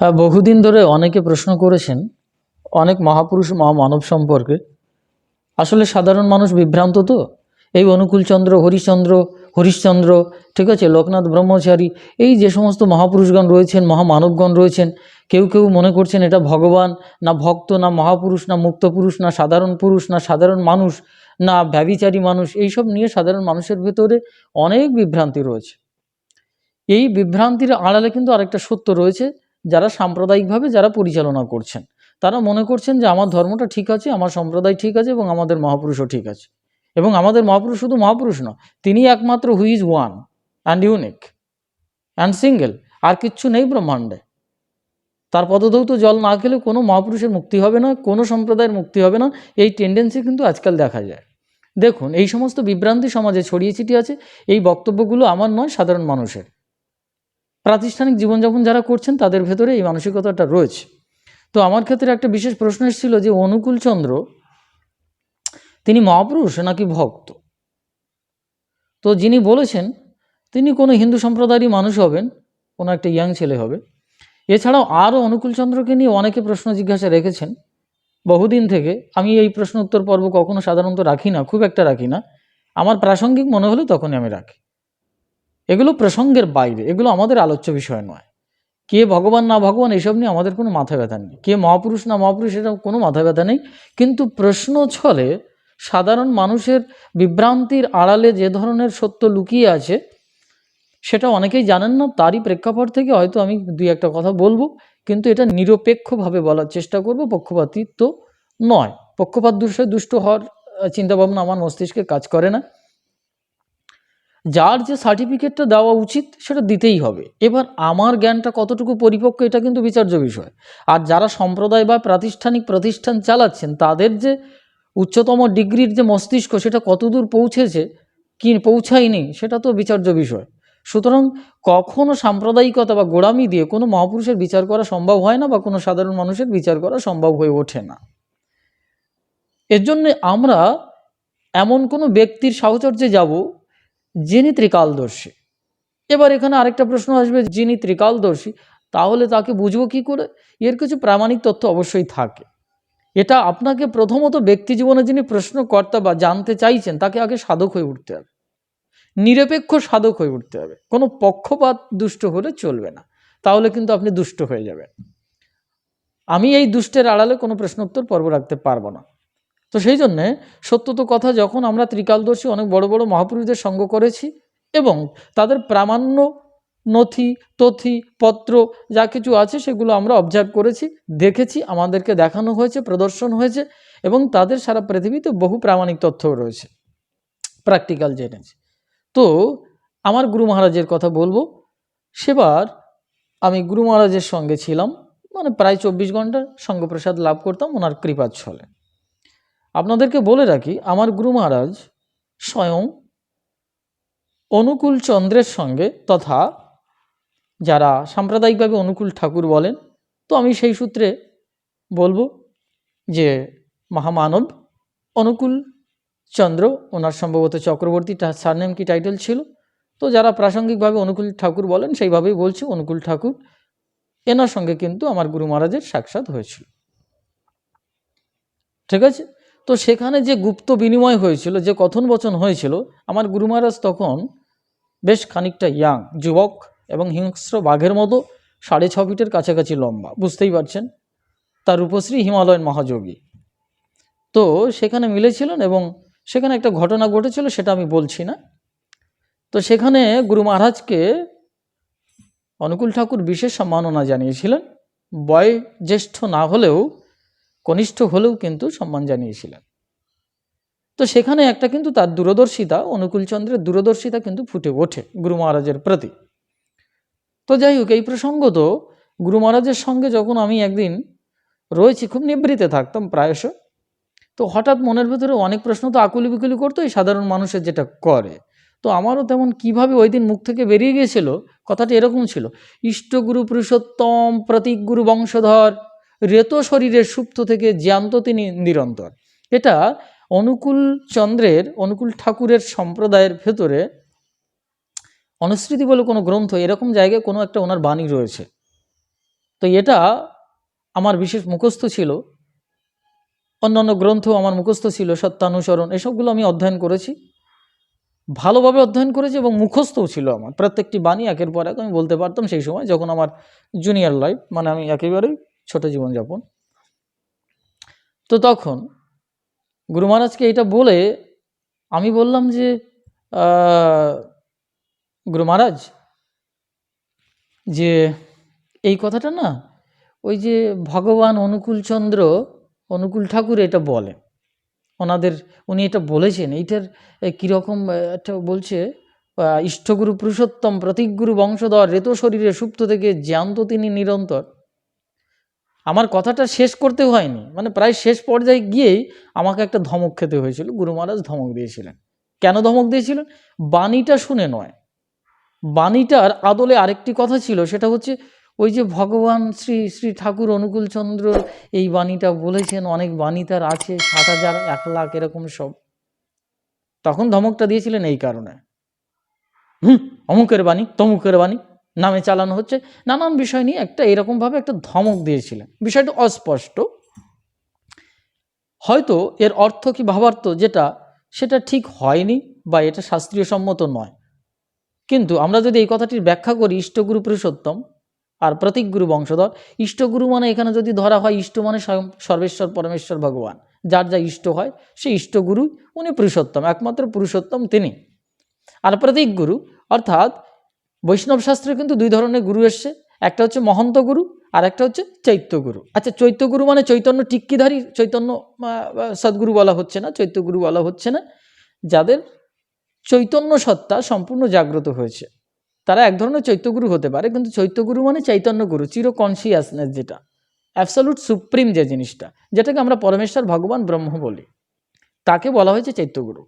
হ্যাঁ বহুদিন ধরে অনেকে প্রশ্ন করেছেন, অনেক মহাপুরুষ মহামানব সম্পর্কে। আসলে সাধারণ মানুষ বিভ্রান্ত তো। এই অনুকূলচন্দ্র হরিশ্চন্দ্র হরিশ্চন্দ্র, ঠিক আছে, লোকনাথ ব্রহ্মচারী, এই যে সমস্ত মহাপুরুষগণ রয়েছেন, মহামানবগণ রয়েছেন, কেউ কেউ মনে করছেন এটা ভগবান, না ভক্ত, না মহাপুরুষ, না মুক্ত পুরুষ না সাধারণ পুরুষ, না সাধারণ মানুষ, না ব্যবিচারী মানুষ এইসব নিয়ে সাধারণ মানুষের ভেতরে অনেক বিভ্রান্তি রয়েছে। এই বিভ্রান্তির আড়ালে কিন্তু আরেকটা সত্য রয়েছে যারা সাম্প্রদায়িকভাবে যারা পরিচালনা করছেন, তারা মনে করছেন যে আমার ধর্মটা ঠিক আছে, আমার সম্প্রদায় ঠিক আছে এবং আমাদের মহাপুরুষও ঠিক আছে। এবং আমাদের মহাপুরুষ শুধু মহাপুরুষ নয়, তিনি একমাত্র who is one and unique and single আর কিচ্ছু নেই ব্রহ্মাণ্ডে। তার পদধৌত জল না খেলে কোনো মহাপুরুষের মুক্তি হবে না, কোনো সম্প্রদায়ের মুক্তি হবে না, এই টেন্ডেন্সি কিন্তু আজকাল দেখা যায়। দেখুন, এই সমস্ত বিভ্রান্তি সমাজে ছড়িয়ে ছিটিয়ে আছে, এই বক্তব্যগুলো আমার নয়, সাধারণ মানুষের। প্রাতিষ্ঠানিক জীবনযাপন যারা করছেন, তাদের ভেতরে এই মানসিকতাটা রয়েছে। তো আমার ক্ষেত্রে একটা বিশেষ প্রশ্ন এসেছিল যে অনুকূলচন্দ্র তিনি মহাপুরুষ নাকি ভক্ত? তো যিনি বলেছেন, তিনি কোনো হিন্দু সম্প্রদায়েরই মানুষ হবেন, কোনো একটা ইয়াং ছেলে হবে। এছাড়াও আরও অনুকূলচন্দ্রকে নিয়ে অনেকে প্রশ্ন জিজ্ঞাসা রেখেছেন। বহুদিন থেকে আমি এই প্রশ্ন উত্তর পর্ব কখনো সাধারণত রাখি না, খুব একটা রাখি না। আমার প্রাসঙ্গিক মনে হলে তখনই আমি রাখি। এগুলো প্রসঙ্গের বাইরে, এগুলো আমাদের আলোচ্য বিষয় নয়। কে ভগবান না ভগবান, এসব নিয়ে আমাদের কোনো মাথা ব্যথা নেই। কে মহাপুরুষ না মহাপুরুষ এটা কোনো মাথা ব্যথা নেই। কিন্তু প্রশ্ন ছলে সাধারণ মানুষের বিভ্রান্তির আড়ালে যে ধরনের সত্য লুকিয়ে আছে, সেটা অনেকেই জানেন না, তারই প্রেক্ষাপট থেকে হয়তো আমি দুই একটা কথা বলব। কিন্তু এটা নিরপেক্ষভাবে বলার চেষ্টা করব, পক্ষপাতিত্ব নয়। পক্ষপাত দুষ্ট দুষ্ট হওয়ার চিন্তাভাবনা আমার মস্তিষ্কে কাজ করে না। যার যে সার্টিফিকেটটা দেওয়া উচিত সেটা দিতেই হবে। এবার আমার জ্ঞানটা কতটুকু পরিপক্ক এটা কিন্তু বিচার্য বিষয়। আর যারা সম্প্রদায় বা প্রাতিষ্ঠানিক প্রতিষ্ঠান চালাচ্ছেন, তাদের যে উচ্চতম ডিগ্রির যে মস্তিষ্ক সেটা কতদূর পৌঁছেছে, কি পৌঁছায়নি, সেটা তো বিচার্য বিষয়। সুতরাং কখনো সাম্প্রদায়িকতা বা গোড়ামি দিয়ে কোনো মহাপুরুষের বিচার করা সম্ভব হয় না বা কোনো সাধারণ মানুষের বিচার করা সম্ভব হয়ে ওঠে না। এর জন্যে আমরা এমন কোনো ব্যক্তির সাহচর্যে যাব যিনি ত্রিকালদর্শী। এবার এখানে আরেকটা প্রশ্ন আসবে, যিনি ত্রিকালদর্শী, তাহলে তাকে বুঝব কি করে? এর কিছু প্রামাণিক তথ্য অবশ্যই থাকে। এটা আপনাকে প্রথমত ব্যক্তি জীবনে যিনি প্রশ্নকর্তা বা জানতে চাইছেন, তাকে আগে সাধক হয়ে উঠতে হবে। নিরপেক্ষ সাধক হয়ে উঠতে হবে। কোনো পক্ষপাত দুষ্ট হলে চলবে না। তাহলে কিন্তু আপনি দুষ্ট হয়ে যাবেন। আমি এই দুষ্টের আড়ালে কোনো প্রশ্নোত্তর পর্ব রাখতে পারব না। তো সেই জন্যে সত্য তো কথা, যখন আমরা ত্রিকালদর্শী অনেক বড় বড় মহাপুরুষদের সঙ্গ করেছি এবং তাদের প্রামাণ্য নথি, তথি, পত্র যা কিছু আছে সেগুলো আমরা অবজার্ভ করেছি, দেখেছি, আমাদেরকে দেখানো হয়েছে, প্রদর্শন হয়েছে এবং তাদের সারা পৃথিবীতে বহু প্রামাণিক তথ্যও রয়েছে প্র্যাকটিক্যাল জেনেছি তো আমার গুরু মহারাজের কথা বলব। সেবার আমি গুরু মহারাজের সঙ্গে ছিলাম মানে প্রায় চব্বিশ ঘণ্টা সঙ্গপ্রসাদ লাভ করতাম, ওনার কৃপার ছলে। আপনাদেরকে বলে রাখি, আমার গুরু মহারাজ স্বয়ং অনুকূল চন্দ্রের সঙ্গে তথা যারা সাম্প্রদায়িকভাবে অনুকূল ঠাকুর বলেন, তো আমি সেই সূত্রে বলব যে মহামানব অনুকূল চন্দ্র, ওনার সম্ভবত চক্রবর্তী সারনেম কি টাইটেল ছিল, তো যারা প্রাসঙ্গিকভাবে অনুকূল ঠাকুর বলেন, সেইভাবেই বলছি অনুকূল ঠাকুর। এনার সঙ্গে কিন্তু আমার গুরু মহারাজের সাক্ষাৎ হয়েছিল। ঠিক আছে? তো সেখানে যে গুপ্ত বিনিময় হয়েছিল, যে কথন বচন হয়েছিল, আমার গুরু মহারাজ তখন বেশ খানিকটা ইয়াং, যুবক এবং হিংস্র বাঘের মতো, সাড়ে ছ ফিটের কাছাকাছি লম্বা, বুঝতেই পারছেন? তার রূপশ্রী হিমালয়ন মহাযোগী। তো সেখানে মিলেছিলেন এবং সেখানে একটা ঘটনা ঘটেছিল, সেটা আমি বলছি না। তো সেখানে গুরু মহারাজকে অনুকূল ঠাকুর বিশেষ সম্মাননা জানিয়েছিলেন। বয়োজ্যেষ্ঠ না হলেও কনিষ্ঠ হলেও কিন্তু সম্মান জানিয়েছিলেন। তো সেখানে একটা কিন্তু তার দূরদর্শিতা, অনুকূলচন্দ্রের দূরদর্শিতা কিন্তু ফুটে ওঠে গুরু মহারাজের প্রতি। তো যাই হোক, এই প্রসঙ্গ তো গুরু মহারাজের সঙ্গে যখন আমি একদিন রয়েছি, খুব নিবৃতে থাকতাম প্রায়শ, তো হঠাৎ মনের ভেতরে অনেক প্রশ্ন তো আকুলি বিকুলি করতো এই সাধারণ মানুষের যেটা করে। তো আমারও তেমন কীভাবে ওই দিন মুখ থেকে বেরিয়ে গিয়েছিল, কথাটা এরকম ছিল ইষ্টগুরু পুরুষোত্তম প্রতীক গুরু বংশধর রেত শরীরের সুপ্ত থেকে জ্যান্ত তিনি নিরন্তর। এটা অনুকূল চন্দ্রের, অনুকূল ঠাকুরের সম্প্রদায়ের ভেতরে অনুস্মৃতি বলে কোনো গ্রন্থ এরকম জায়গায় কোনো একটা ওনার বাণী রয়েছে। তো এটা আমার বিশেষ মুখস্থ ছিল। অন্যান্য গ্রন্থ আমার মুখস্থ ছিল, সত্যানুসরণ, এসবগুলো আমি অধ্যয়ন করেছি। ভালোভাবে অধ্যয়ন করেছি এবং মুখস্থও ছিল আমার। প্রত্যেকটি বাণী একের পর এক আমি বলতে পারতাম সেই সময় যখন আমার জুনিয়র লাইফ মানে আমি একেবারেই ছোট জীবনযাপন। তো তখন গুরু মহারাজকে এটা বলে আমি বললাম যে গুরু মহারাজ, যে এই কথাটা না, ওই যে ভগবান অনুকূলচন্দ্র অনুকূল ঠাকুর এটা বলে। ওনাদের, উনি এটা বলেছেন। এইটার কীরকম একটা বলছে ইষ্টগুরু পুরুষোত্তম প্রতীকগুরু বংশধর, রেত শরীরে সুপ্ত থেকে জ্যান্ত তিনি নিরন্তর। আমার কথাটা শেষ করতে হয়নি। মানে প্রায় শেষ পর্যায়ে গিয়েই আমাকে একটা ধমক খেতে হয়েছিল। গুরু মহারাজ ধমক দিয়েছিলেন। কেন ধমক দিয়েছিলেন? বাণীটা শুনে নয়। বাণীটার আদলে আরেকটি কথা ছিল, সেটা হচ্ছে ওই যে ভগবান শ্রী শ্রী ঠাকুর অনুকূলচন্দ্র এই বাণীটা বলেছেন, অনেক বাণী তার আছে, সাত হাজার, এক লাখ, এরকম সব। তখন ধমকটা দিয়েছিলেন এই কারণে। হুম, অমুকের বাণী, তমুকের বাণী। নামে চালানো হচ্ছে। নানান বিষয় নিয়ে একটা এরকমভাবে একটা ধমক দিয়েছিলেন। বিষয়টা অস্পষ্ট। হয়তো এর অর্থ কি ভাবার্থ যেটা, সেটা ঠিক হয়নি বা এটা শাস্ত্রীয় সম্মত নয়। কিন্তু আমরা যদি এই কথাটির ব্যাখ্যা করি, ইষ্টগুরু পুরুষোত্তম আর প্রতীকগুরু বংশধর, ইষ্টগুরু মানে এখানে যদি ধরা হয়, ইষ্ট মানে স্বয়ং সর্বেশ্বর, পরমেশ্বর, ভগবান। যার যা ইষ্ট হয়, সে ইষ্টগুরু উনি পুরুষোত্তম, একমাত্র পুরুষোত্তম তিনি। আর প্রতীক গুরু অর্থাৎ বৈষ্ণব শাস্ত্রে কিন্তু দুই ধরনের গুরু এসছে। একটা হচ্ছে মহন্ত গুরু আর একটা হচ্ছে চৈত্যগুরু আচ্ছা চৈত্যগুরু মানে চৈতন্য টিক্কিধারী, চৈতন্য সদ্গুরু বলা হচ্ছে না চৈত্যগুরু বলা হচ্ছে না, যাদের চৈতন্য সত্তা সম্পূর্ণ জাগ্রত হয়েছে। তারা এক ধরনের চৈত্যগুরু হতে পারে, কিন্তু চৈত্যগুরু মানে চৈতন্য গুরু, চির কনসিয়াসনেস যেটা। অ্যাবসলুট সুপ্রিম যে জিনিসটা, যেটাকে আমরা পরমেশ্বর ভগবান ব্রহ্ম বলি। তাকে বলা হয়েছে চৈত্যগুরু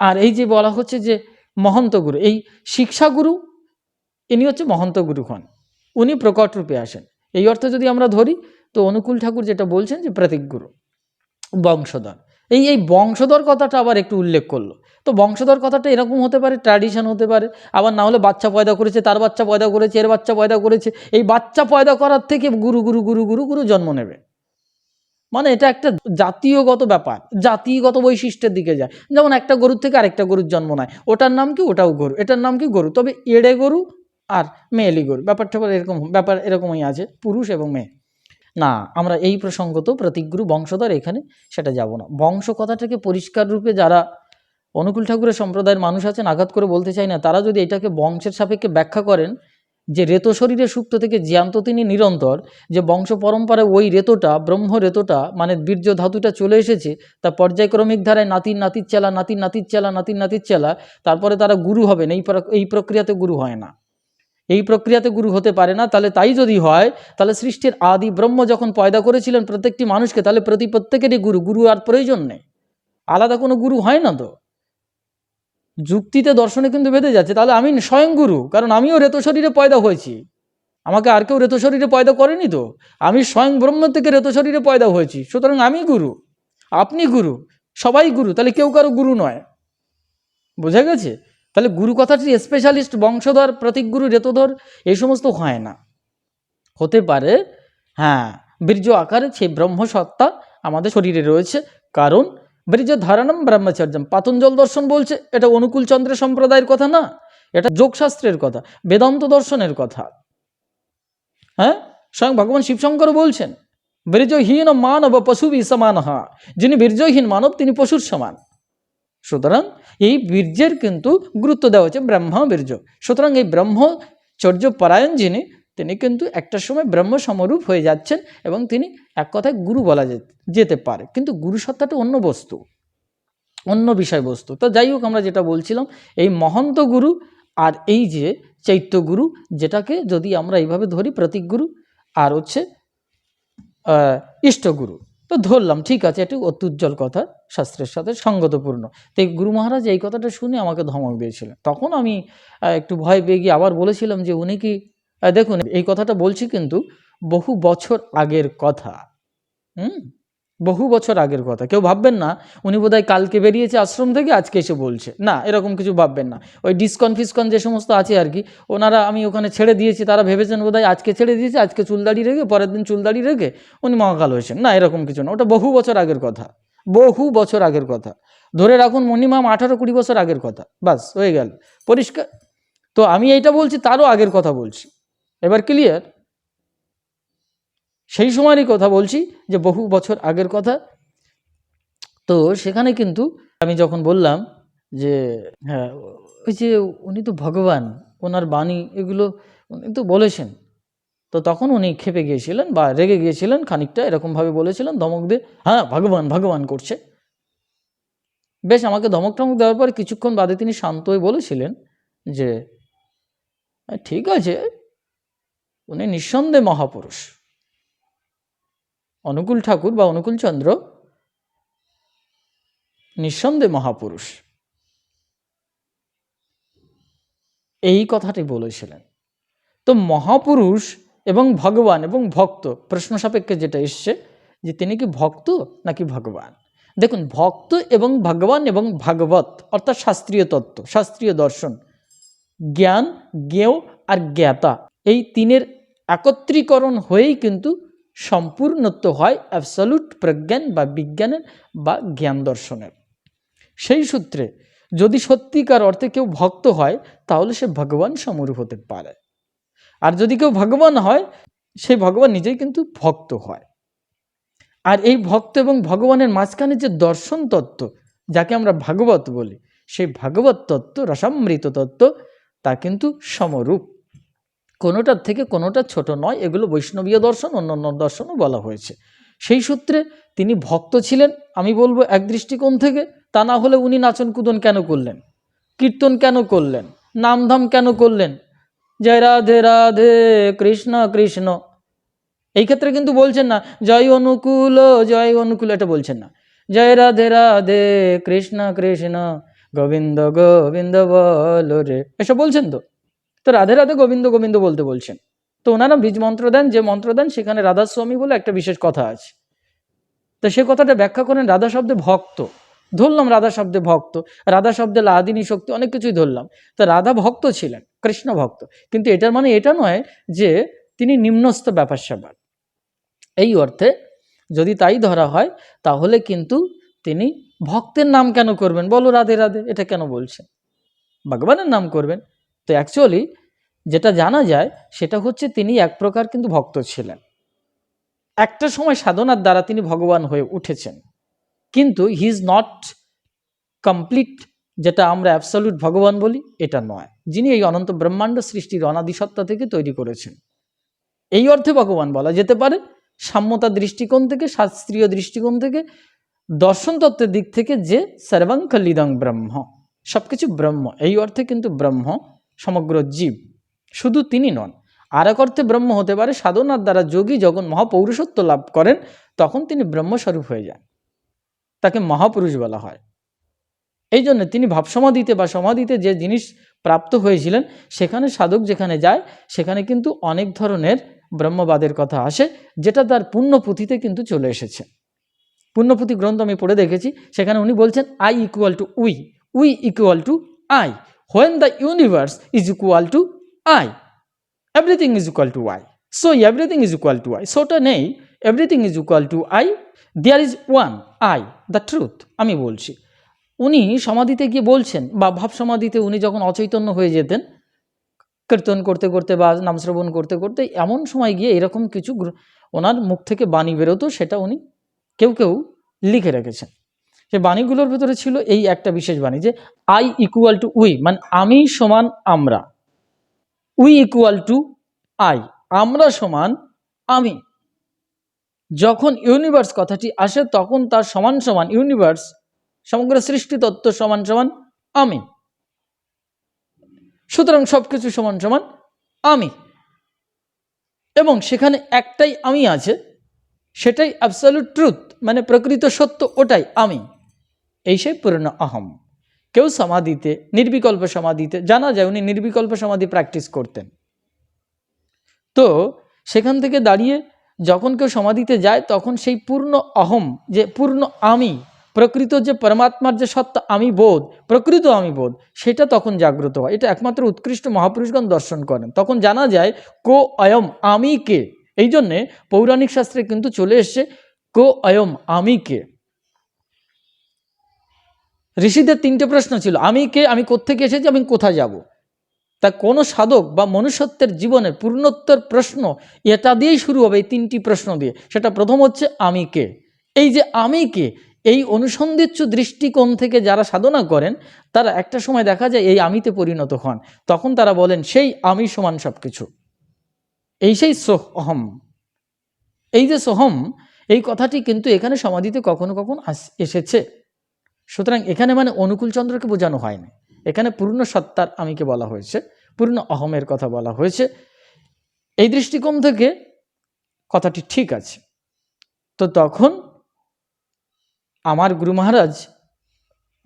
আর এই যে বলা হচ্ছে যে মহন্ত গুরু, এই শিক্ষাগুরু ইনি হচ্ছে মহন্ত গুরু হন উনি প্রকট রূপে আসেন। এই অর্থে যদি আমরা ধরি, তো অনুকূল ঠাকুর যেটা বলছেন যে প্রতীক গুরু, বংশধর। এই এই বংশধর কথাটা আবার একটু উল্লেখ করল। তো বংশধর কথাটা এরকম হতে পারে ট্র্যাডিশন হতে পারে, আবার না হলে বাচ্চা পয়দা করেছে, তার বাচ্চা পয়দা করেছে, এর বাচ্চা পয়দা করেছে। এই বাচ্চা পয়দা করার থেকে গুরু গুরু গুরু গুরু গুরু জন্ম নেবে। মানে এটা একটা জাতীয়গত ব্যাপার জাতিগত বৈশিষ্ট্যের দিকে যায়। যেমন একটা গরুর থেকে আরেকটা গরুর জন্ম নেয়। ওটার নাম কি? ওটাও গরু। এটার নাম কি? গরু। তবে এড়ে গরু আর মেয়েলি গরু ব্যাপারটা এরকম, ব্যাপার এরকমই আছে, পুরুষ এবং মেয়ে। না, আমরা এই প্রসঙ্গত প্রতীকগুরু বংশধর এখানে সেটা যাব না। বংশ কথাটাকে পরিষ্কার রূপে যারা অনুকূল ঠাকুরের সম্প্রদায়ের মানুষ আছেন, আঘাত করে বলতে চাই না, তারা যদি এটাকে বংশের সাপেক্ষে ব্যাখ্যা করেন যে রেত শরীরে সুপ্ত থেকে জ্যান্ত তিনি নিরন্তর, যে বংশ পরম্পরায় ওই রেতটা, ব্রহ্ম রেতোটা মানে বীর্য ধাতুটা চলে এসেছে, তা পর্যায়ক্রমিক ধারায় নাতির নাতির চেলা, নাতির নাতির চেলা, নাতির নাতির চেলা, তারপরে তারা গুরু হবেন, এই এই প্রক্রিয়াতে গুরু হয় না। এই প্রক্রিয়াতে গুরু হতে পারে না, তাহলে তাই যদি হয়, তাহলে সৃষ্টির আদি ব্রহ্ম যখন পয়দা করেছিলেন প্রত্যেকটি মানুষকে, তাহলে প্রতি প্রত্যেকেরই গুরু গুরু আর প্রয়োজন নেই। আলাদা কোনো গুরু হয় না তো। যুক্তিতে দর্শনে কিন্তু বেঁধে যাচ্ছে, তাহলে আমি স্বয়ং গুরু, কারণ আমিও রেত শরীরে পয়দা হয়েছি। আমাকে আর কেউ রেত শরীরে পয়দা করেনি তো? আমি স্বয়ং ব্রহ্ম থেকে রেত শরীরে পয়দা হয়েছি, সুতরাং আমি গুরু, আপনি গুরু, সবাই গুরু, তাহলে কেউ কারও গুরু নয়। বোঝা গেছে? তাহলে গুরু কথাটি স্পেশালিস্ট বংশধর, প্রতীকগুরু রেতধর এই সমস্ত হয় না। হতে পারে হ্যাঁ বীর্য আকারে সেই ব্রহ্মসত্তা আমাদের শরীরে রয়েছে, কারণ বীর্য ধারণম ব্রহ্মচর্যম। পাতঞ্জল দর্শন বলছে, এটা অনুকূল চন্দ্রের সম্প্রদায়ের কথা না, এটা যোগশাস্ত্রের কথা, বেদান্ত দর্শনের কথা। হ্যাঁ স্বয়ং ভগবান শিবশঙ্কর বলছেন, বীর্যহীন মানব পশু সমান হা, যিনি বীর্যহীন মানব, তিনি পশুর সমান। সুতরাং এই বীর্যের কিন্তু গুরুত্ব দেওয়া হচ্ছে ব্রহ্ম বীর্য। সুতরাং এই ব্রহ্মচর্য পরায়ণ যিনি, তিনি কিন্তু একটা সময় ব্রহ্ম সমরূপ হয়ে যাচ্ছেন এবং তিনি এক কথায় গুরু বলা যেতে পারে। কিন্তু গুরু সত্তাটা অন্য বস্তু, অন্য বিষয়বস্তু। তো যাই হোক, আমরা যেটা বলছিলাম, এই মহন্ত গুরু আর এই যে চৈত্য গুরু, যেটাকে যদি আমরা এইভাবে ধরি প্রতীক গুরু, আর হচ্ছে ইষ্টগুরু তো ধরলাম, ঠিক আছে এটি অত্যুজ্জ্বল কথা, শাস্ত্রের সাথে সঙ্গতপূর্ণ। তো এই গুরু মহারাজ এই কথাটা শুনে আমাকে ধমক দিয়েছিলেন। তখন আমি একটু ভয় পেয়ে গিয়ে আবার বলেছিলাম যে, উনি কি দেখুন, এই কথাটা বলছি কিন্তু বহু বছর আগের কথা। হুম? বহু বছর আগের কথা। কেউ ভাববেন না, উনি বোধহয় কালকে বেরিয়েছে আশ্রম থেকে, আজকে এসে বলছে। না, এরকম কিছু ভাববেন না। ওই ডিসকন ফিসকন যে সমস্ত আছে আর কি, ওনারা আমি ওখানে ছেড়ে দিয়েছি, তারা ভেবেছেন বোধহয় আজকে ছেড়ে দিয়েছে, আজকে চুলদাড়ি রেখে, পরের দিন চুলদাড়ি রেখে উনি মহাকাল হয়েছেন। না, এরকম কিছু না। ওটা বহু বছর আগের কথা। বহু বছর আগের কথা। ধরে রাখুন, মিনিমাম আঠারো কুড়ি বছর আগের কথা। বাস, হয়ে গেল। পরিষ্কার। তো আমি এইটা বলছি, তারও আগের কথা বলছি। এবার ক্লিয়ার সেই সময়েরই কথা বলছি যে বহু বছর আগের কথা। তো সেখানে কিন্তু আমি যখন বললাম যে হ্যাঁ ওই যে উনি তো ভগবান ওনার বাণী এগুলো উনি তো বলেছেন। তো তখন উনি খেপে গিয়েছিলেন বা রেগে গিয়েছিলেন খানিকটা এরকমভাবে বলেছিলেন ধমক দিয়ে হ্যাঁ ভগবান ভগবান করছে। বেশ আমাকে ধমক টমক দেওয়ার পর কিছুক্ষণ বাদে তিনি শান্ত হয়ে বলেছিলেন যে "হ্যাঁ, ঠিক আছে উনি নিঃসন্দেহে মহাপুরুষ। অনুকূল ঠাকুর বা অনুকূল চন্দ্র? নিঃসন্দেহে মহাপুরুষ। এই কথাটি বলেছিলেন। তো মহাপুরুষ এবং ভগবান এবং ভক্ত, প্রশ্ন সাপেক্ষে যেটা এসছে যে তিনি কি ভক্ত নাকি ভগবান? দেখুন, ভক্ত এবং ভগবান এবং ভাগবত, অর্থাৎ শাস্ত্রীয় তত্ত্ব, শাস্ত্রীয় দর্শন, জ্ঞান, জ্ঞেয় আর জ্ঞাতা, এই তিনের একত্রীকরণ হয়েই কিন্তু সম্পূর্ণত্ব হয় অ্যাবসলুট প্রজ্ঞান বা বিজ্ঞানের বা জ্ঞান দর্শনের। সেই সূত্রে যদি সত্যিকার অর্থে কেউ ভক্ত হয়, তাহলে সে ভগবান সমরূপ হতে পারে। আর যদি কেউ ভগবান হয়, সেই ভগবান নিজেই কিন্তু ভক্ত হয়। আর এই ভক্ত এবং ভগবানের মাঝখানে যে দর্শন তত্ত্ব, যাকে আমরা ভাগবত বলি, সেই ভাগবত তত্ত্ব, রসামৃত তত্ত্ব, তা কিন্তু সমরূপ। কোনোটার থেকে কোনোটা ছোট নয়, এগুলো বৈষ্ণবীয় দর্শন অন্য অন্য দর্শনও বলা হয়েছে। সেই সূত্রে তিনি ভক্ত ছিলেন, আমি বলব এক দৃষ্টিকোণ থেকে, তা না হলে উনি নাচন কুদন কেন করলেন? কীর্তন কেন করলেন? নামধাম কেন করলেন? জয় রাধে রাধে, কৃষ্ণ কৃষ্ণ। এই ক্ষেত্রে কিন্তু বলছেন না, জয় অনুকূল জয় অনুকূল, এটা বলছেন না। জয় রাধে রাধে, কৃষ্ণ কৃষ্ণ, গোবিন্দ গোবিন্দ বল রে। এসব বলছেন তো? তো রাধে রাধে গোবিন্দ গোবিন্দ বলতে বলছেন। তো ওনারা বীজ মন্ত্র দেন, যে মন্ত্র দেন, সেখানে রাধাস্বামী বলে একটা বিশেষ কথা আছে। তো সে কথাটা ব্যাখ্যা করেন, রাধা শব্দে ভক্ত। ধরলাম রাধা শব্দে ভক্ত, রাধা শব্দে লাদিনী শক্তি, অনেক কিছুই ধরলাম। তো রাধা ভক্ত ছিলেন, কৃষ্ণ ভক্ত। কিন্তু এটার মানে এটা নয় যে তিনি নিম্নস্থ ব্যাপার স্যাপার এই অর্থে যদি তাই ধরা হয়, তাহলে কিন্তু তিনি ভক্তের নাম কেন করবেন? বলো রাধে রাধে, এটা কেন বলছেন? ভগবানের নাম করবেন। তো অ্যাকচুয়ালি যেটা জানা যায়, সেটা হচ্ছে তিনি এক প্রকার কিন্তু ভক্ত ছিলেন। একটা সময় সাধনার দ্বারা তিনি ভগবান হয়ে উঠেছেন। কিন্তু হি ইজ নট কমপ্লিট যেটা আমরা অ্যাবসলিউট ভগবান বলি, এটা নয়। যিনি এই অনন্ত ব্রহ্মাণ্ড সৃষ্টির অনাদিসত্তা থেকে তৈরি করেছেন। এই অর্থে ভগবান বলা যেতে পারে, সাম্যতা দৃষ্টিকোণ থেকে, শাস্ত্রীয় দৃষ্টিকোণ থেকে, দর্শন তত্ত্বের দিক থেকে যে সর্বাঙ্কলিদং ব্রহ্ম। সব কিছু ব্রহ্ম। এই অর্থে কিন্তু ব্রহ্ম সমগ্র জীব। শুধু তিনি নন আর এক অর্থে ব্রহ্ম হতে পারে সাধনার দ্বারা যোগী যখন মহাপৌরুষত্ব লাভ করেন, তখন তিনি ব্রহ্মস্বরূপ হয়ে যান। তাকে মহাপুরুষ বলা হয়। এই জন্য তিনি ভাবসমাধিতে বা সমাধিতে যে জিনিস প্রাপ্ত হয়েছিলেন, সেখানে সাধক যেখানে যায়, সেখানে কিন্তু অনেক ধরনের ব্রহ্মবাদের কথা আসে, যেটা তার পুণ্যপুঁথিতে কিন্তু চলে এসেছে। পুণ্যপুঁথি গ্রন্থ আমি পড়ে দেখেছি, সেখানে উনি বলছেন, I equal to we we equal to I. When the universe is equal to I everything is equal to I so everything is equal to I সোটা নেই everything is equal to I there is one I the truth আমি বলছি। উনি সমাধিতে গিয়ে বলছেন, বা ভাব সমাধিতে উনি যখন অচৈতন্য হয়ে যেতেন, কীর্তন করতে করতে বা নাম শ্রবণ করতে করতে এমন সময় গিয়ে এরকম কিছু ওনার মুখ থেকে বাণী বেরোতো, সেটা উনি কেউ কেউ লিখে রেখেছেন। সে বাণীগুলোর ভেতরে ছিল এই একটা বিশেষ বাণী যে আই ইকুয়াল টু উই মানে আমি সমান আমরা। উই ইকুয়াল টু আই আমরা সমান আমি। যখন ইউনিভার্স কথাটি আসে, তখন তার সমান সমান ইউনিভার্স সমগ্র সৃষ্টি তত্ত্ব সমান সমান আমি। সুতরাং সব কিছু সমান সমান আমি। এবং সেখানে একটাই আমি আছে, সেটাই অ্যাবসলিউট ট্রুথ মানে প্রকৃত সত্য, ওটাই আমি। এই সেই পূর্ণ অহম। কেউ সমাধিতে, নির্বিকল্প সমাধিতে, জানা যায় উনি নির্বিকল্প সমাধি প্র্যাকটিস করতেন। তো সেখান থেকে দাঁড়িয়ে যখন কেউ সমাধিতে যায়, তখন সেই পূর্ণ অহম, যে পূর্ণ আমি, প্রকৃত যে পরমাত্মার যে সত্তা আমি বোধ, প্রকৃত আমি বোধ, সেটা তখন জাগ্রত হয়। এটা একমাত্র উৎকৃষ্ট মহাপুরুষগণ দর্শন করেন। তখন জানা যায়, কো অয়ম আমি কে? এই জন্যে পৌরাণিক শাস্ত্রে কিন্তু চলে এসছে, কো অয়ম আমি কে? ঋষিদের তিনটে প্রশ্ন ছিল, আমি কে, আমি কোত্থেকে এসেছি, আমি কোথায় যাব? তা কোনো সাধক বা মনুষ্যত্বের জীবনের পূর্ণোত্তর প্রশ্ন এটা দিয়েই শুরু হবে এই তিনটি প্রশ্ন দিয়ে। সেটা প্রথম হচ্ছে, আমি কে? এই যে আমি কে, এই অনুসন্ধিচ্ছ দৃষ্টিকোণ থেকে যারা সাধনা করেন, তারা একটা সময় দেখা যায় এই আমিতে পরিণত হন। তখন তারা বলেন, সেই আমি সমান সব কিছু এই সেই সোহম। এই যে সোহম, এই কথাটি কিন্তু এখানে সমাধিতে কখনো কখনো এসেছে। সুতরাং এখানে মানে অনুকূল চন্দ্রকে বোঝানো হয়নি। এখানে পূর্ণ সত্তার আমিকে বলা হয়েছে, পূর্ণ অহমের কথা বলা হয়েছে। এই দৃষ্টিকোণ থেকে কথাটি ঠিক আছে। তো তখন আমার গুরু মহারাজ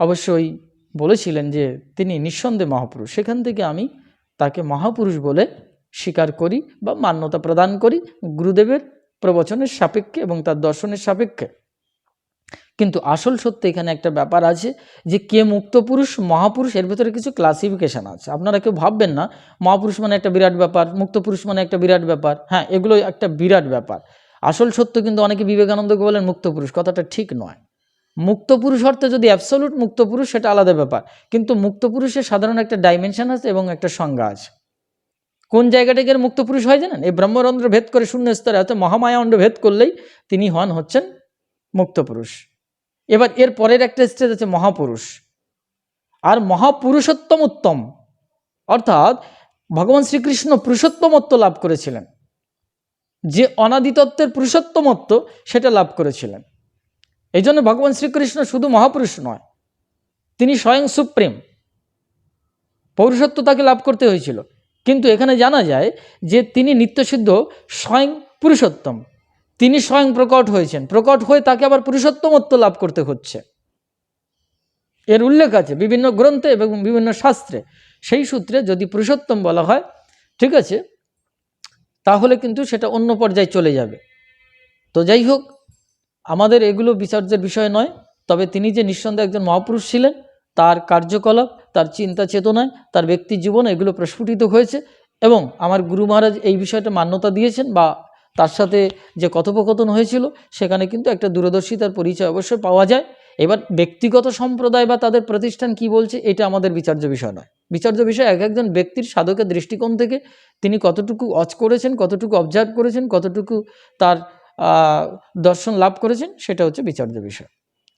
অবশ্যই বলেছিলেন যে তিনি নিঃসন্দেহে মহাপুরুষ, সেখান থেকে আমি তাকে মহাপুরুষ বলে স্বীকার করি বা মান্যতা প্রদান করি গুরুদেবের প্রবচনের সাপেক্ষে এবং তার দর্শনের সাপেক্ষে। কিন্তু আসল সত্য এখানে একটা ব্যাপার আছে যে কে মুক্ত পুরুষ, মহাপুরুষ, এর ভেতরে কিছু ক্লাসিফিকেশন আছে। আপনারা কেউ ভাববেন না, মহাপুরুষ মানে একটা বিরাট ব্যাপার, মুক্ত পুরুষ মানে একটা বিরাট ব্যাপার। হ্যাঁ এগুলো একটা বিরাট ব্যাপার। আসল সত্য কিন্তু অনেকে বিবেকানন্দকে বলেন মুক্ত পুরুষ, কথাটা ঠিক নয়। মুক্ত পুরুষ অর্থে যদি অ্যাবসলুট মুক্ত পুরুষ, সেটা আলাদা ব্যাপার। কিন্তু মুক্ত পুরুষের সাধারণ একটা ডাইমেনশন আছে এবং একটা সংজ্ঞা আছে। কোন জায়গাটাকে মুক্ত পুরুষ হয় জানেন? এই ব্রহ্মরন্ধ্র ভেদ করে শূন্য স্তরে অর্থাৎ মহামায়া অণ্ড ভেদ করলেই তিনি হন হচ্ছেন মুক্ত পুরুষ এবার এর পরের একটা স্টেজ আছে মহাপুরুষ। আর মহাপুরুষোত্তম উত্তম, অর্থাৎ ভগবান শ্রীকৃষ্ণ পুরুষোত্তমত্ব লাভ করেছিলেন। যে অনাদিতত্ত্বের পুরুষোত্তমত্ব সেটা লাভ করেছিলেন। এই জন্য ভগবান শ্রীকৃষ্ণ শুধু মহাপুরুষ নয়, তিনি স্বয়ং সুপ্রিম। পৌরুষত্ব তাকে লাভ করতে হয়েছিল। কিন্তু এখানে জানা যায় যে তিনি নিত্যসিদ্ধ স্বয়ং পুরুষোত্তম। তিনি স্বয়ং প্রকট হয়েছেন। প্রকট হয়ে তাকে আবার পুরুষোত্তমত্ব লাভ করতে হচ্ছে। এর উল্লেখ আছে বিভিন্ন গ্রন্থে এবং বিভিন্ন শাস্ত্রে। সেই সূত্রে যদি পুরুষোত্তম বলা হয়, ঠিক আছে, তাহলে কিন্তু সেটা অন্য পর্যায়ে চলে যাবে। তো যাই হোক, আমাদের এগুলো বিচার্যের বিষয় নয়, তবে তিনি যে নিঃসন্দেহে একজন মহাপুরুষ ছিলেন, তার কার্যকলাপ, তার চিন্তা চেতনায়, তার ব্যক্তি জীবনে এগুলো প্রস্ফুটিত হয়েছে এবং আমার গুরু মহারাজ এই বিষয়টা মান্যতা দিয়েছেন বা তার সাথে যে কথোপকথন হয়েছিল, সেখানে কিন্তু একটা দূরদর্শিতার পরিচয় অবশ্যই পাওয়া যায়। এবার ব্যক্তিগত সম্প্রদায় বা তাদের প্রতিষ্ঠান কি বলছে, এটা আমাদের বিচার্য বিষয় নয়। বিচার্য বিষয় এক একজন ব্যক্তির সাধকের দৃষ্টিকোণ থেকে তিনি কতটুকু অচ করেছেন, কতটুকু অবজার্ভ করেছেন, কতটুকু তার দর্শন লাভ করেছেন, সেটা হচ্ছে বিচার্য বিষয়।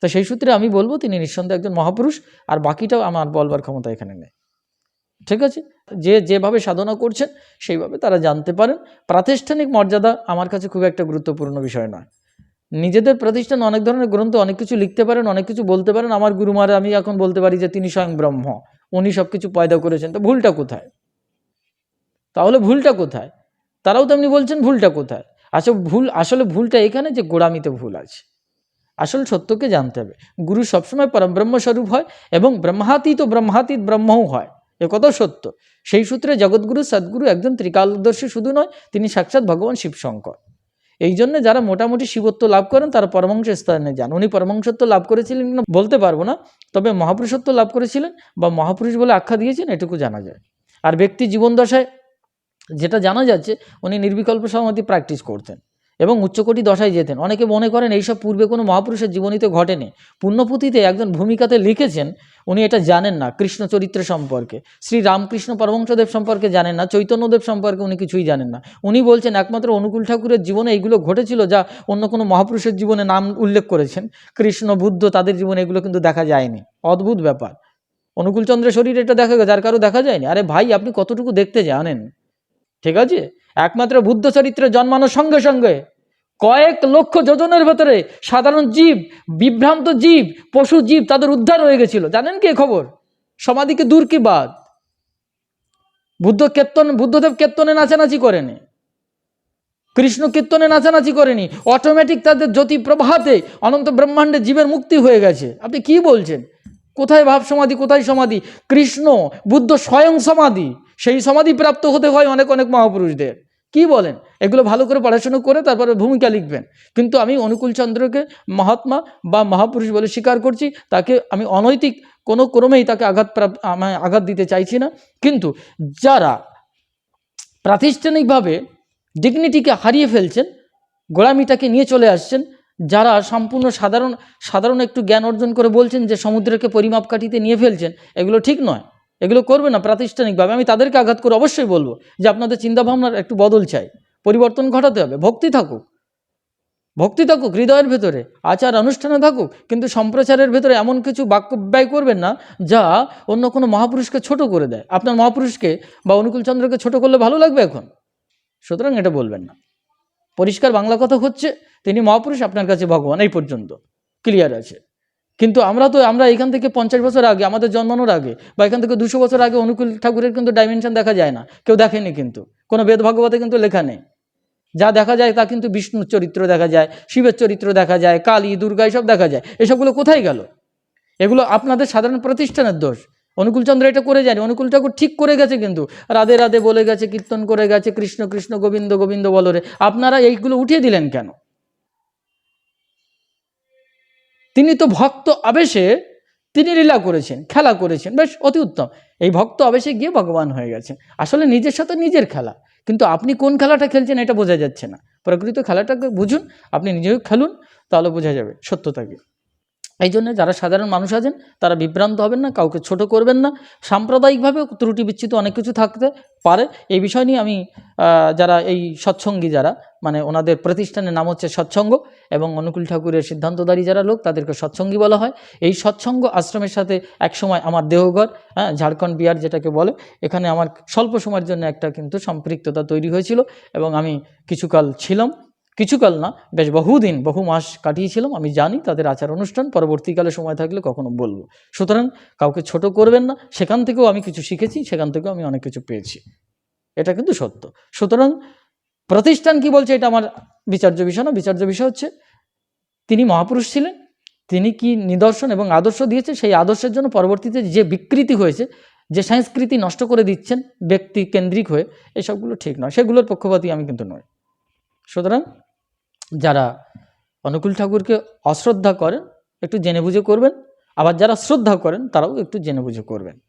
তো সেই সূত্রে আমি বলব, তিনি নিঃসন্দেহে একজন মহাপুরুষ, আর বাকিটাও আমার বলবার ক্ষমতা এখানে নেই। ঠিক আছে? যে যেভাবে সাধনা করছেন, সেইভাবে তারা জানতে পারেন। প্রাতিষ্ঠানিক মর্যাদা আমার কাছে খুব একটা গুরুত্বপূর্ণ বিষয় নয়। নিজেদের প্রতিষ্ঠান অনেক ধরনের গ্রন্থ, অনেক কিছু লিখতে পারেন, অনেক কিছু বলতে পারেন। আমার গুরুমার, আমি এখন বলতে পারি যে, তিনি স্বয়ং ব্রহ্ম। উনি সব কিছু পয়দা করেছেন। তো ভুলটা কোথায়? তাহলে ভুলটা কোথায়? তারাও তেমনি বলছেন ভুলটা কোথায়? আচ্ছা ভুল, আসলে ভুলটা এখানে যে গোড়ামিতে ভুল আছে। আসল সত্যকে জানতে হবে। গুরু সবসময় পরব্রহ্মস্বরূপ হয় এবং ব্রহ্মাতীত ব্রহ্মাতীত ব্রহ্মও হয়। এ কথা সত্য। সেই সূত্রে জগৎগুরু, সদ্গুরু একজন ত্রিকালদর্শী শুধু নয়, তিনি সাক্ষাৎ ভগবান শিবশঙ্কর। এই জন্য যারা মোটামুটি শিবত্ব লাভ করেন, তারা পরমাংশ স্থানে যান। উনি পরমাংশত্ব লাভ করেছিলেন বলতে পারব না, তবে মহাপুরুষত্ব লাভ করেছিলেন বা মহাপুরুষ বলে আখ্যা দিয়েছেন, এটুকু জানা যায়। আর ব্যক্তি জীবন দশায় যেটা জানা যাচ্ছে, উনি নির্বিকল্প সমাধি প্র্যাকটিস করতেন। এবং উচ্চকোটি দশায় যেতেন। অনেকে মনে করেন এইসব পূর্বে কোনো মহাপুরুষের জীবনীতে ঘটেনি। পুণ্যপুঁথিতে একজন ভূমিকাতে লিখেছেন, উনি এটা জানেন না, কৃষ্ণ চরিত্র সম্পর্কে। শ্রী রামকৃষ্ণ পরমংশদেব সম্পর্কে জানেন না, চৈতন্যদেব সম্পর্কে উনি কিছুই জানেন না। উনি বলছেন, একমাত্র অনুকূল ঠাকুরের জীবনে এইগুলো ঘটেছিল যা অন্য কোনো মহাপুরুষের জীবনে নাম উল্লেখ করেছেন। কৃষ্ণ, বুদ্ধ তাদের জীবনে এগুলো কিন্তু দেখা যায়নি। অদ্ভুত ব্যাপার। অনুকূলচন্দ্রের শরীর এটা দেখা যার কারও দেখা যায়নি। আরে ভাই, আপনি কতটুকু দেখতে জানেন? ঠিক আছে? একমাত্র বুদ্ধ চরিত্রে জন্মানোর সঙ্গে সঙ্গে কয়েক লক্ষ যোজনের ভেতরে সাধারণ জীব, বিভ্রান্ত জীব, পশু জীব তাদের উদ্ধার হয়ে গেছিল। জানেন কি খবর? সমাধিকে দূর কি বাদ? বুদ্ধ কীর্তন, বুদ্ধদেব কীর্তনে নাচানাচি করেনি। কৃষ্ণ কীর্তনে নাচানাচি করেনি। অটোমেটিক তাদের জ্যোতি প্রভাতে অনন্ত ব্রহ্মাণ্ডে জীবের মুক্তি হয়ে গেছে। আপনি কি বলছেন? কোথায় ভাব সমাধি, কোথায় সমাধি? কৃষ্ণ, বুদ্ধ স্বয়ং সমাধি। সেই সমাধি প্রাপ্ত হতে হয় অনেক অনেক মহাপুরুষদের। কি বলেন? এগুলো ভালো করে পড়াশুনো করে তারপরে ভূমিকা লিখবেন। কিন্তু আমি অনুকূল চন্দ্রকে মহাত্মা বা মহাপুরুষ বলে স্বীকার করছি, তাকে আমি অনৈতিক কোনো ক্রমেই তাকে আঘাত আমায় আঘাত দিতে চাইছি না। কিন্তু যারা প্রাতিষ্ঠানিকভাবে ডিগনিটিকে হারিয়ে ফেলছেন গোড়ামিটাকে নিয়ে চলে আসছেন, যারা সম্পূর্ণ সাধারণ সাধারণ একটু জ্ঞান অর্জন করে বলছেন যে সমুদ্রকে পরিমাপ কাঠিতে নিয়ে ফেলছেন, এগুলো ঠিক নয়। এগুলো করবে না প্রাতিষ্ঠানিকভাবে। আমি তাদেরকে আঘাত করে অবশ্যই বলব যে আপনাদের চিন্তাভাবনার একটু বদল চাই। পরিবর্তন ঘটাতে হবে। ভক্তি থাকুক। ভক্তি থাকুক, হৃদয়ের ভেতরে। আচার অনুষ্ঠানে থাকুক। কিন্তু সম্প্রচারের ভেতরে এমন কিছু বাক্য ব্যয় করবেন না যা অন্য কোনো মহাপুরুষকে ছোট করে দেয়। আপনার মহাপুরুষকে বা অনুকূল চন্দ্রকে ছোট করলে ভালো লাগবে এখন? সুতরাং এটা বলবেন না। পরিষ্কার বাংলা কথা হচ্ছে, তিনি মহাপুরুষ, আপনার কাছে ভগবান, এই পর্যন্ত। ক্লিয়ার আছে। কিন্তু আমরা তো, আমরা এখান থেকে পঞ্চাশ বছর আগে, আমাদের জন্মানোর আগে, বা এখান থেকে দুশো বছর আগে অনুকূল ঠাকুরের কিন্তু ডাইমেনশন দেখা যায় না। কেউ দেখেনি কিন্তু। কোনো বেদ ভাগবতে কিন্তু লেখা নেই। যা দেখা যায় তা কিন্তু বিষ্ণুর চরিত্র দেখা যায়, শিবের চরিত্র দেখা যায়, কালী, দুর্গা এসব দেখা যায়। এসবগুলো কোথায় গেল? এগুলো আপনাদের সাধারণ প্রতিষ্ঠানের দোষ। অনুকূলচন্দ্র এটা করে যায়নি। অনুকূল ঠাকুর ঠিক করে গেছে কিন্তু। রাধে রাধে বলে গেছে, কীর্তন করে গেছে, কৃষ্ণ কৃষ্ণ, গোবিন্দ গোবিন্দ বলরে। আপনারা এইগুলো উঠিয়ে দিলেন কেন? তিনি তো ভক্ত আবেশে তিনি লীলা করেছেন, খেলা করেছেন, বেশ অতি উত্তম। এই ভক্ত আবেশে গিয়ে ভগবান হয়ে গেছেন। আসলে নিজের সাথে নিজের খেলা। কিন্তু আপনি কোন খেলাটা খেলছেন এটা বোঝা যাচ্ছে না। প্রকৃত খেলাটাকে বুঝুন, আপনি নিজেও খেলুন, তাহলে বোঝা যাবে সত্যতাকে এই জন্য যারা সাধারণ মানুষ আছেন, তারা বিভ্রান্ত হবেন না, কাউকে ছোট করবেন না। সাম্প্রদায়িকভাবে ত্রুটি বিচ্ছিত অনেক কিছু থাকতে পারে। এই বিষয় নিয়ে আমি যারা এই সৎসঙ্গী যারা মানে ওনাদের প্রতিষ্ঠানের নাম হচ্ছে সৎসঙ্গ এবং অনুকূল ঠাকুরের সিদ্ধান্তধারী যারা লোক, তাদেরকে সৎসঙ্গী বলা হয়। এই সৎসঙ্গ আশ্রমের সাথে একসময় আমার দেহঘর হ্যাঁ ঝাড়খণ্ড বিহার যেটাকে বলে, এখানে আমার স্বল্প সময়ের জন্য একটা কিন্তু সম্পৃক্ততা তৈরি হয়েছিল এবং আমি কিছুকাল ছিলাম। কিছুকাল না, বেশ বহুদিন, বহু মাস কাটিয়েছিলাম, আমি জানি তাদের আচার অনুষ্ঠান পরবর্তীকালে সময় থাকলে কখনো বলব। সুতরাং কাউকে ছোট করবেন না, সেখান থেকেও আমি কিছু শিখেছি, সেখান থেকেও আমি অনেক কিছু পেয়েছি। এটা কিন্তু সত্য। সুতরাং প্রতিষ্ঠান কি বলছে এটা আমার বিচার্য বিষয় না, বিচার্য বিষয় হচ্ছে তিনি মহাপুরুষ ছিলেন, তিনি কি নিদর্শন এবং আদর্শ দিয়েছে সেই আদর্শের জন্য পরবর্তীতে যে বিকৃতি হয়েছে, যে সংস্কৃতি নষ্ট করে দিচ্ছেন ব্যক্তি কেন্দ্রিক হয়ে, এসবগুলো ঠিক নয়, সেগুলোর পক্ষপাতী আমি কিন্তু নই। সুতরাং যারা অনুকূল ঠাকুরকে অশ্রদ্ধা করেন, একটু জেনে বুঝে করবেন। আবার যারা শ্রদ্ধা করেন, তারাও একটু জেনে বুঝে করবেন।